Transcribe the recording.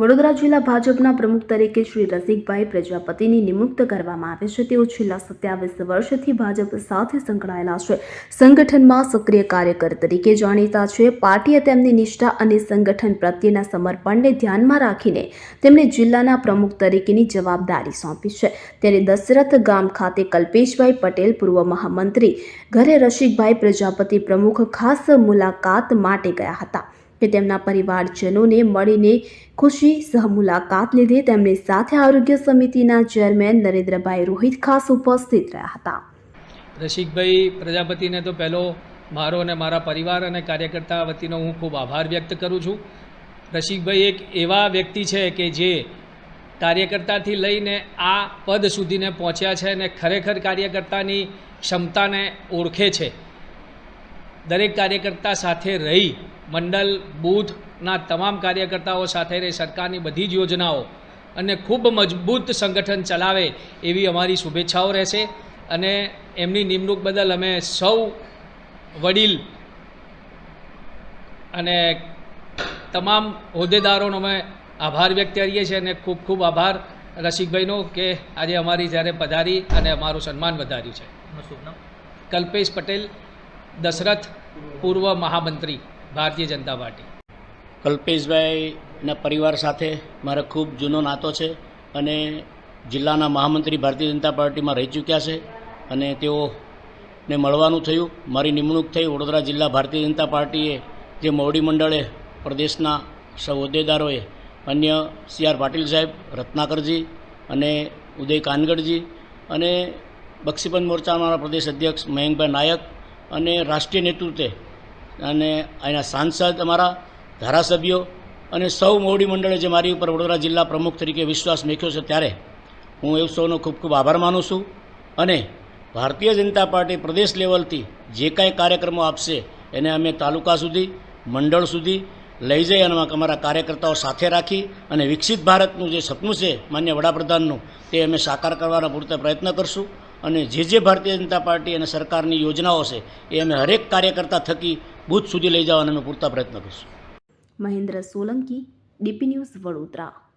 વડોદરા જિલ્લા ભાજપના પ્રમુખ તરીકે શ્રી રસિકભાઈ પ્રજાપતિની નિમુક્ત કરવામાં આવે છે. તેઓ છેલ્લા સત્યાવીસ વર્ષથી ભાજપ સાથે સંકળાયેલા છે. સંગઠનમાં સક્રિય કાર્યકર તરીકે જાણીતા છે. પાર્ટીએ તેમની નિષ્ઠા અને સંગઠન પ્રત્યેના સમર્પણને ધ્યાનમાં રાખીને તેમને જિલ્લાના પ્રમુખ તરીકેની જવાબદારી સોંપી છે. ત્યારે દશરથ ગામ ખાતે કલ્પેશભાઈ પટેલ, પૂર્વ મહામંત્રી, ઘરે રસિકભાઈ પ્રજાપતિ પ્રમુખ ખાસ મુલાકાત માટે ગયા હતા. કે તેમના પરિવારજનોને મળીને ખુશી સહ મુલાકાત લીધી. તેમની સાથે આરોગ્ય સમિતિના ચેરમેન નરેન્દ્રભાઈ રોહિત ખાસ ઉપસ્થિત રહ્યા હતા. રસિકભાઈ, પ્રજાપતિને તો પહેલો મારો અને મારા પરિવાર અને કાર્યકર્તા વતીનો હું ખૂબ આભાર વ્યક્ત કરું છું. રસિકભાઈ એક એવા વ્યક્તિ છે કે જે કાર્યકર્તાથી લઈને આ પદ સુધીને પહોંચ્યા છે અને ખરેખર કાર્યકર્તાની ક્ષમતાને ઓળખે છે. દરેક કાર્યકર્તા સાથે રહી મંડળ બૂથના તમામ કાર્યકર્તાઓ સાથે રહી સરકારની બધી જ યોજનાઓ અને ખૂબ મજબૂત સંગઠન ચલાવે એવી અમારી શુભેચ્છાઓ રહેશે. અને એમની નિમણૂક બદલ અમે સૌ વડીલ અને તમામ હોદ્દેદારોનો અમે આભાર વ્યક્ત કરીએ છીએ અને ખૂબ ખૂબ આભાર રસિકભાઈનો કે આજે અમારી જ્યારે પધારી અને અમારું સન્માન વધાર્યું છે. કલ્પેશ પટેલ દશરથ પૂર્વ મહામંત્રી. ભારતીય જનતા પાર્ટી. કલ્પેશભાઈના પરિવાર સાથે મારો ખૂબ જૂનો નાતો છે અને જિલ્લાના મહામંત્રી ભારતીય જનતા પાર્ટીમાં રહી ચૂક્યા છે અને તેઓને મળવાનું થયું. મારી નિમણૂક થઈ વડોદરા જિલ્લા ભારતીય જનતા પાર્ટીએ જે મોવડી મંડળે પ્રદેશના સૌ હોદ્દેદારોએ અન્ય સી આર પાટીલ સાહેબ, રત્નાકરજી અને ઉદય કાનગડજી અને બક્ષીબંધ મોરચાના પ્રદેશ અધ્યક્ષ મયંકભાઈ નાયક અને રાષ્ટ્રીય નેતૃત્વે અને અહીંના સાંસદ અમારા ધારાસભ્યો અને સૌ મોવડી મંડળે જે મારી ઉપર વડોદરા જિલ્લા પ્રમુખ તરીકે વિશ્વાસ મેખ્યો છે ત્યારે હું એ સૌનો ખૂબ ખૂબ આભાર માનું છું અને ભારતીય જનતા પાર્ટી પ્રદેશ લેવલથી જે કાંઈ કાર્યક્રમો આપશે એને અમે તાલુકા સુધી, મંડળ સુધી લઈ જઈ અને અમારા કાર્યકર્તાઓ સાથે રાખી અને વિકસિત ભારતનું જે સપનું છે માન્ય વડાપ્રધાનનું, તે અમે સાકાર કરવાના પૂરતા પ્રયત્ન કરશું. અને જે જે ભારતીય જનતા પાર્ટી અને સરકારની યોજનાઓ છે, એ અમે હરેક કાર્યકર્તા થકી બૂથ સુધી લઈ જવાના અમે પૂરતા પ્રયત્ન કરીશું. Mahendra Solanki, D P news Vadodara.